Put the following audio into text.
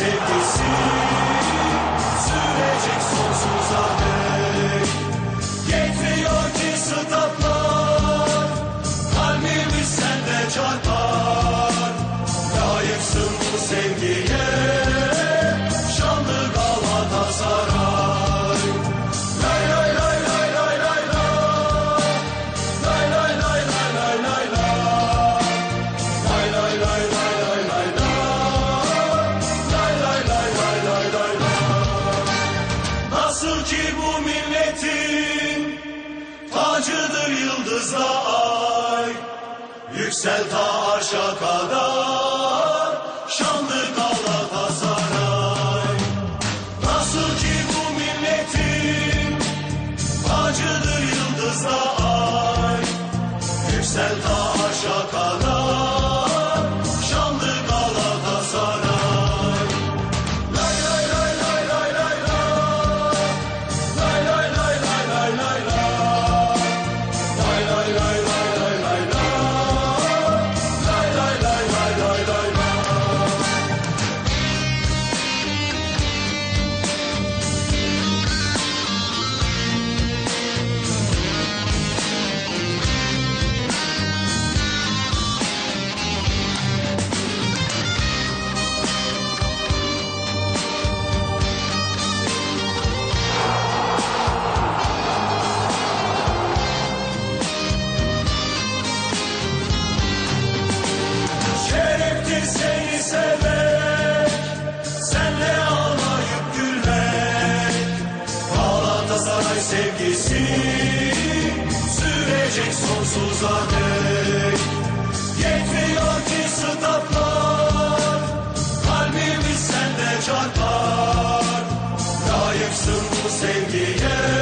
sevgisi sürecek sonsuza dek. Aydındır yıldızla ay Yüksel ta arşa kadar. Şanlı Galatasaray Nasıl ki bu milletin Acıdır yıldızla ay Yüksel ta arşa kadar. sevgisi sürecek sonsuza dek. Yetmiyor ki sıtaplar, kalbimiz sende çarpar. Layıksın bu sevgiye.